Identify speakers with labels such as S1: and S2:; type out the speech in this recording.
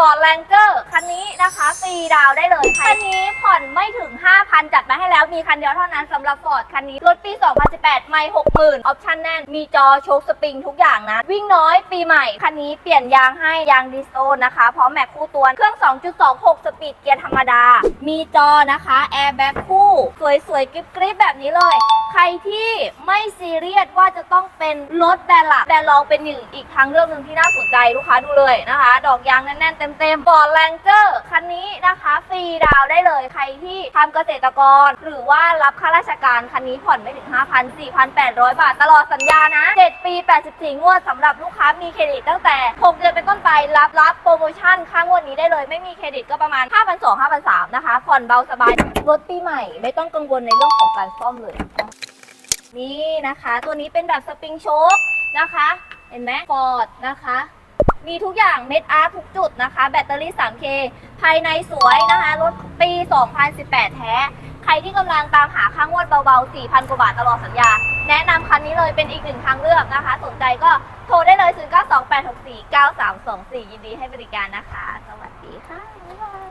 S1: ฟอร์ดแรงเกอร์คันนี้นะคะฟรีดาวได้เลยคันนี้ผ่อนไม่ถึง 5,000 จัดมาให้แล้วมีคันเดียวเท่านั้นสำหรับฟอร์ดคันนี้รถปี 2018 ไม่ 60,000 ออปชั่นแน่น มีจอโชคสปริงทุกอย่างนะ วิ่งน้อยปีใหม่ คันนี้เปลี่ยนยางให้ยางดิสโซนะคะ พร้อมแม็กคู่ตัว เครื่อง 2.26 สปีดเกียร์ธรรมดา มีจอนะคะแอร์แบ็คคู่ สวยๆกริบๆแบบนี้เลยใครที่ไม่ซีเรียสว่าจะต้องเป็นรถแบรนด์หลักแบรนด์รองเป็นหนึ่งอีกทางเลือกหนึ่งที่น่าสนใจลูกค้าดูเลยนะคะ ดอกยางแน่นๆเต็มๆบอร์แรงเจอร์คันนี้นะคะฟรีดาวได้เลยใครที่ทำเกษตรกร หรือว่ารับข้าราชการคันนี้ผ่อนไม่ถึง 5,000 4,800 บาท ตลอดสัญญานะ 7 ปี 84 งวดสำหรับลูกค้ามีเครดิตตั้งแต่6เดือนเป็นต้นไปรับรับโปรโมชั่นค่างวดนี้ได้เลย ไม่มีเครดิตก็ประมาณ 5,200 5,300นะคะผ่อนเบาสบายรถปีใหม่ไม่ต้องกังวลในเรื่องของการซ่อมเลย นี่นะคะ ตัวนี้เป็นแบบสปริงโชคนะคะ เห็นไหมฟอร์ดนะคะ มีทุกอย่างเม็ดอาร์ทุกจุดนะคะ แบตเตอรี่ 3K ภายในสวยนะคะ รถปี 2018 แท้ ใครที่กำลังตามหาค่างวดเบาๆ 4,000 กว่าบาทตลอดสัญญา แนะนำคันนี้เลยเป็นอีกหนึ่งทางเลือกนะคะ สนใจก็โทรได้เลย 0928649324 ยินดีให้บริการนะคะ สวัสดีค่ะบ๊ายบาย